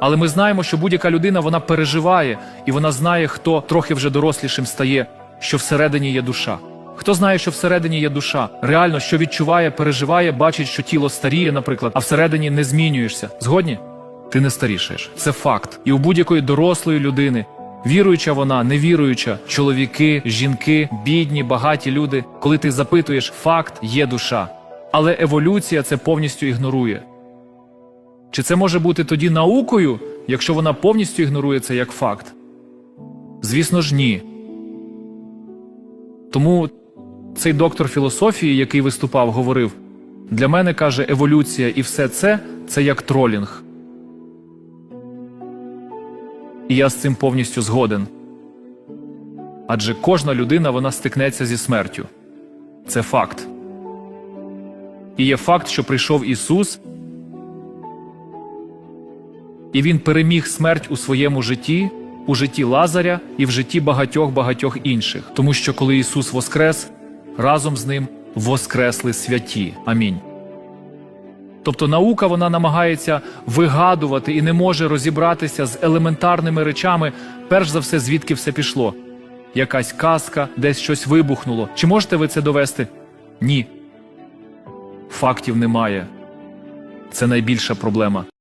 Але ми знаємо, що будь-яка людина вона переживає, і вона знає, хто трохи вже дорослішим стає, що всередині є душа. Хто знає, що всередині є душа, реально що відчуває, переживає, бачить, що тіло старіє, наприклад, а всередині не змінюєшся. Згодні? Ти не старішаєш. Це факт. І у будь-якої дорослої людини, віруюча вона, невіруюча, чоловіки, жінки, бідні, багаті люди, коли ти запитуєш, факт є душа. Але еволюція це повністю ігнорує. Чи це може бути тоді наукою, якщо вона повністю ігнорує це як факт? Звісно ж, ні. Тому цей доктор філософії, який виступав, говорив: для мене каже, еволюція і все це це як тролінг. І я з цим повністю згоден. Адже кожна людина вона стикнеться зі смертю. Це факт. І є факт, що прийшов Ісус, і Він переміг смерть у своєму житті, у житті Лазаря і в житті багатьох багатьох інших. Тому що коли Ісус воскрес, разом з ним воскресли святі. Амінь. Тобто наука вона намагається вигадувати і не може розібратися з елементарними речами, перш за все, звідки все пішло. Якась казка, десь щось вибухнуло. Чи можете ви це довести? Ні. Фактів немає. Це найбільша проблема.